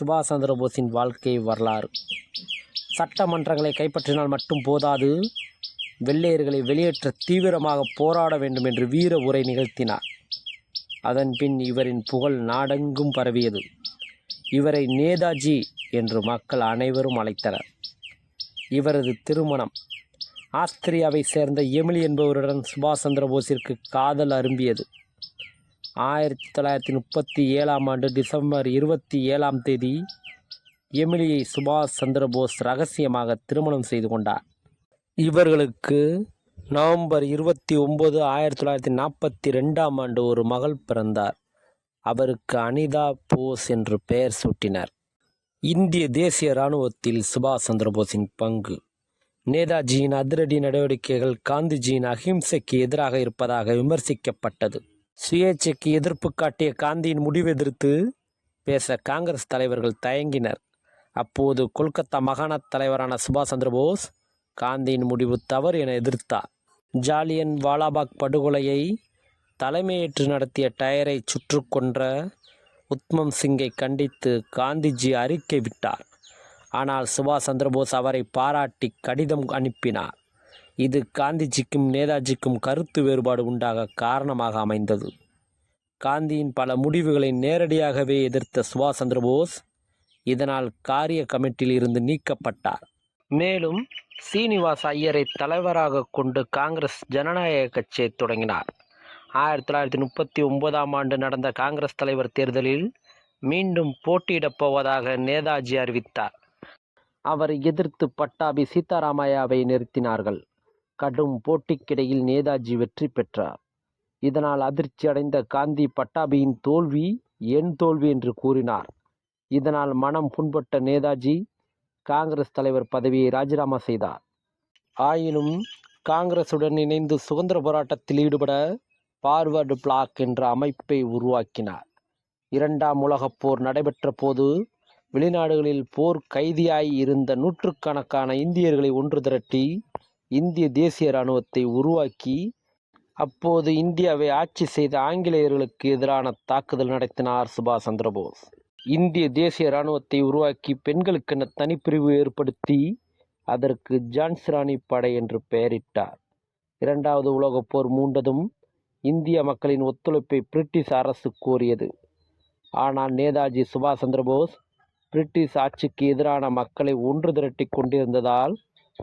சுபாஷ் சந்திரபோஸின் வாழ்க்கை வரலாறு. சட்டமன்றங்களை கைப்பற்றினால் மட்டும் போதாது வெள்ளையர்களை வெளியேற்ற தீவிரமாக போராட வேண்டும் என்று வீர உரை நிகழ்த்தினார். அதன் பின் இவரின் புகழ் நாடெங்கும் பரவியது. இவரை நேதாஜி என்று மக்கள் அனைவரும் அழைத்தனர். இவரது திருமணம் ஆஸ்திரியாவை சேர்ந்த எமிலி என்பவருடன் சுபாஷ் சந்திரபோஸிற்கு காதல் அரும்பியது. ஆயிரத்தி தொள்ளாயிரத்தி முப்பத்தி ஏழாம் ஆண்டு டிசம்பர் இருபத்தி ஏழாம் தேதி எமிலியை சுபாஷ் சந்திரபோஸ் ரகசியமாக திருமணம் செய்து கொண்டார். இவர்களுக்கு நவம்பர் இருபத்தி ஒம்பது ஆயிரத்தி தொள்ளாயிரத்தி நாற்பத்தி ரெண்டாம் ஆண்டு ஒரு மகள் பிறந்தார். அவருக்கு அனிதா போஸ் என்று பெயர் சூட்டினர். இந்திய தேசிய இராணுவத்தில் சுபாஷ் சந்திரபோஸின் பங்கு. நேதாஜியின் அதிரடி நடவடிக்கைகள் காந்திஜியின் அஹிம்சைக்கு எதிராக இருப்பதாக விமர்சிக்கப்பட்டது. சுயேட்சைக்கு எதிர்ப்பு காட்டிய காந்தியின் முடிவு எதிர்த்து பேச காங்கிரஸ் தலைவர்கள் தயங்கினர். அப்போது கொல்கத்தா மாகாண தலைவரான சுபாஷ் சந்திரபோஸ் காந்தியின் முடிவு தவறு என எதிர்த்தார். ஜாலியன் வாலாபாக் படுகொலையை தலைமையேற்று நடத்திய டயரை சுற்று கொன்ற உத்மம் சிங்கை கண்டித்து காந்திஜி அறிக்கை விட்டார். ஆனால் சுபாஷ் சந்திரபோஸ் அவரை பாராட்டி கடிதம் அனுப்பினார். இது காந்திஜிக்கும் நேதாஜிக்கும் கருத்து வேறுபாடு உண்டாக காரணமாக அமைந்தது. காந்தியின் பல முடிவுகளை நேரடியாகவே எதிர்த்த சுபாஷ் சந்திரபோஸ் இதனால் காரிய கமிட்டியில் இருந்து நீக்கப்பட்டார். மேலும் சீனிவாச ஐயரை தலைவராக கொண்டு காங்கிரஸ் ஜனநாயக கட்சியை தொடங்கினார். ஆயிரத்தி தொள்ளாயிரத்தி முப்பத்தி ஒன்பதாம் ஆண்டு நடந்த காங்கிரஸ் தலைவர் தேர்தலில் மீண்டும் போட்டியிடப் போவதாக நேதாஜி அறிவித்தார். அவரை எதிர்த்து பட்டாபி சீதாராமையாவை நிறுத்தினார்கள். கடும் போட்டிக்கிடையில் நேதாஜி வெற்றி பெற்றார். இதனால் அதிர்ச்சி அடைந்த காந்தி பட்டாபியின் தோல்வி என் தோல்வி என்று கூறினார். இதனால் மனம் புண்பட்ட நேதாஜி காங்கிரஸ் தலைவர் பதவியை ராஜினாமா செய்தார். ஆயினும் காங்கிரசுடன் இணைந்து சுதந்திர போராட்டத்தில் ஈடுபட பார்வர்டு பிளாக் என்ற அமைப்பை உருவாக்கினார். இரண்டாம் உலகப் போர் நடைபெற்ற போது வெளிநாடுகளில் போர் கைதியாய் இருந்த நூற்றுக்கணக்கான இந்தியர்களை ஒன்று திரட்டி இந்திய தேசிய இராணுவத்தை உருவாக்கி அப்போது இந்தியாவை ஆட்சி செய்த ஆங்கிலேயர்களுக்கு எதிரான தாக்குதல் நடத்தினார் சுபாஷ் சந்திரபோஸ். இந்திய தேசிய இராணுவத்தை உருவாக்கி பெண்களுக்கென தனிப்பிரிவு ஏற்படுத்தி அதற்கு ஜான்சிராணி படை என்று பெயரிட்டார். இரண்டாவது உலகப் போர் மூண்டதும் இந்திய மக்களின் ஒத்துழைப்பை பிரிட்டிஷ் அரசு கோரியது. ஆனால் நேதாஜி சுபாஷ் சந்திரபோஸ் பிரிட்டிஷ் ஆட்சிக்கு எதிரான மக்களை ஒன்று திரட்டி கொண்டிருந்ததால்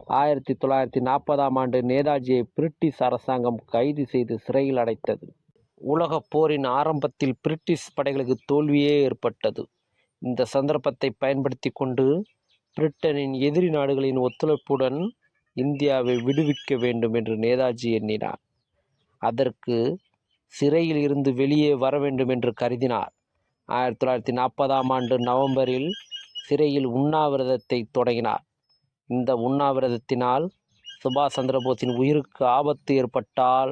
ஆயிரத்தி தொள்ளாயிரத்தி நாற்பதாம் ஆண்டு நேதாஜியை பிரிட்டிஷ் அரசாங்கம் கைது செய்து சிறையில் அடைத்தது. உலகப் போரின் ஆரம்பத்தில் பிரிட்டிஷ் படைகளுக்கு தோல்வியே ஏற்பட்டது. இந்த சந்தர்ப்பத்தை பயன்படுத்தி கொண்டு பிரிட்டனின் எதிரி நாடுகளின் ஒத்துழைப்புடன் இந்தியாவை விடுவிக்க வேண்டும் என்று நேதாஜி எண்ணினார். அதற்கு சிறையில் இருந்து வெளியே வர வேண்டும் என்று கருதினார். ஆயிரத்தி தொள்ளாயிரத்தி நாற்பதாம் ஆண்டு நவம்பரில் சிறையில் உண்ணாவிரதத்தை தொடங்கினார். இந்த உண்ணாவிரதத்தினால் சுபாஷ் சந்திரபோஸின் உயிருக்கு ஆபத்து ஏற்பட்டால்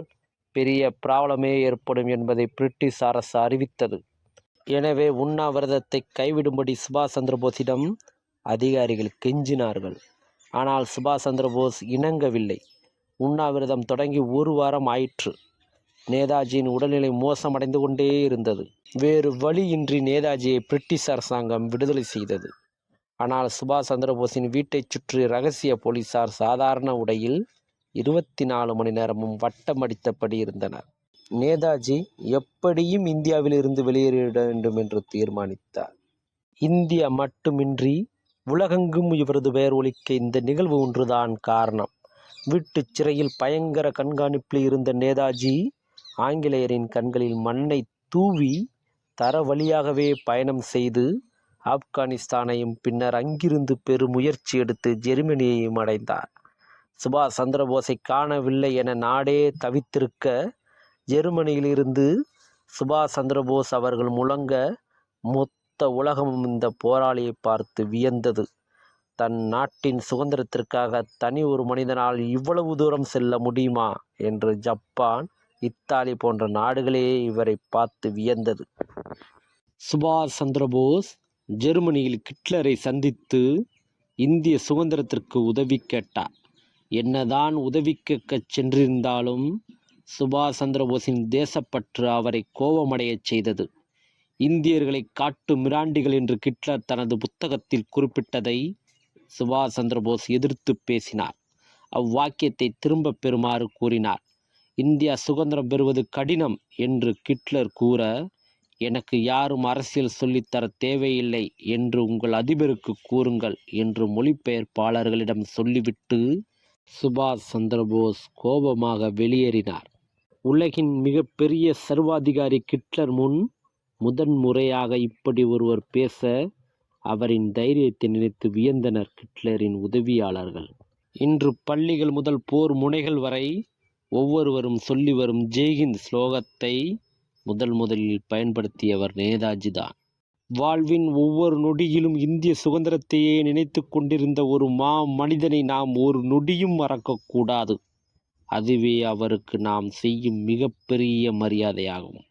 பெரிய ப்ராப்ளமே ஏற்படும் என்பதை பிரிட்டிஷ் அரசு அறிவித்தது. எனவே உண்ணாவிரதத்தை கைவிடும்படி சுபாஷ் சந்திரபோஸிடம் அதிகாரிகள் கெஞ்சினார்கள். ஆனால் சுபாஷ் சந்திரபோஸ் இணங்கவில்லை. உண்ணாவிரதம் தொடங்கி ஒரு வாரம் ஆயிற்று. நேதாஜியின் உடல்நிலை மோசமடைந்து கொண்டே இருந்தது. வேறு வழியின்றி நேதாஜியை பிரிட்டிஷ் அரசாங்கம் விடுதலை செய்தது. ஆனால் சுபாஷ் சந்திரபோஸின் வீட்டைச் சுற்றி ரகசிய போலீசார் சாதாரண உடையில் இருபத்தி நாலு மணி நேரமும் வட்டமடித்தபடி இருந்தனர். நேதாஜி எப்படியும் இந்தியாவில் இருந்து வெளியேறிட வேண்டும் என்று தீர்மானித்தார். இந்தியா மட்டுமின்றி உலகெங்கும் இவரது பெயர் ஒழிக்க இந்த நிகழ்வு ஒன்றுதான் காரணம். வீட்டுச் சிறையில் பயங்கர கண்காணிப்பில் இருந்த நேதாஜி ஆங்கிலேயரின் கண்களில் மண்ணை தூவி தர வழியாகவே பயணம் செய்து ஆப்கானிஸ்தானையும் பின்னர் அங்கிருந்து பெருமுயற்சி எடுத்து ஜெர்மனியையும் அடைந்தார். சுபாஷ் சந்திரபோஸை காணவில்லை என நாடே தவித்திருக்க ஜெர்மனியிலிருந்து சுபாஷ் சந்திரபோஸ் அவர்கள் முழங்க மொத்த உலகமும் இந்த போராளியை பார்த்து வியந்தது. தன் நாட்டின் சுதந்திரத்திற்காக தனி ஒரு மனிதனால் இவ்வளவு தூரம் செல்ல முடியுமா என்று ஜப்பான் இத்தாலி போன்ற நாடுகளே இவரை பார்த்து வியந்தது. சுபாஷ் சந்திரபோஸ் ஜெர்மனியில் ஹிட்லரை சந்தித்து இந்திய சுதந்திரத்திற்கு உதவி கேட்டார். என்னதான் உதவி கேட்கச் சென்றிருந்தாலும் சுபாஷ் சந்திரபோஸின் தேசப்பற்று அவரை கோபமடையச் செய்தது. இந்தியர்களை காட்டு மிராண்டிகள் என்று ஹிட்லர் தனது புத்தகத்தில் குறிப்பிட்டதை சுபாஷ் சந்திரபோஸ் எதிர்த்து பேசினார். அவ்வாக்கியத்தை திரும்பப் பெறுமாறு கூறினார். இந்தியா சுதந்திரம் பெறுவது கடினம் என்று ஹிட்லர் கூற எனக்கு யாரும் அரசியல் சொல்லித்தர தேவையில்லை என்று உங்கள் அதிபருக்கு கூறுங்கள் என்று மொழிபெயர்ப்பாளர்களிடம் சொல்லிவிட்டு சுபாஷ் சந்திரபோஸ் கோபமாக வெளியேறினார். உலகின் மிகப்பெரிய சர்வாதிகாரி கிட்லர் முன் முதன்முறையாக இப்படி ஒருவர் பேச அவரின் தைரியத்தை நினைத்து வியந்தனர் கிட்லரின் உதவியாளர்கள். இன்று பள்ளிகள் முதல் போர் முனைகள் வரை ஒவ்வொருவரும் சொல்லி வரும் ஜெய்ஹிந்த் ஸ்லோகத்தை முதல் முதலில் பயன்படுத்தியவர் நேதாஜி தான். வாழ்வின் ஒவ்வொரு நொடியிலும் இந்திய சுதந்திரத்தையே நினைத்து கொண்டிருந்த ஒரு மா மனிதனை நாம் ஒரு நொடியும் மறக்கக்கூடாது. அதுவே அவருக்கு நாம் செய்யும் மிகப்பெரிய மரியாதையாகும்.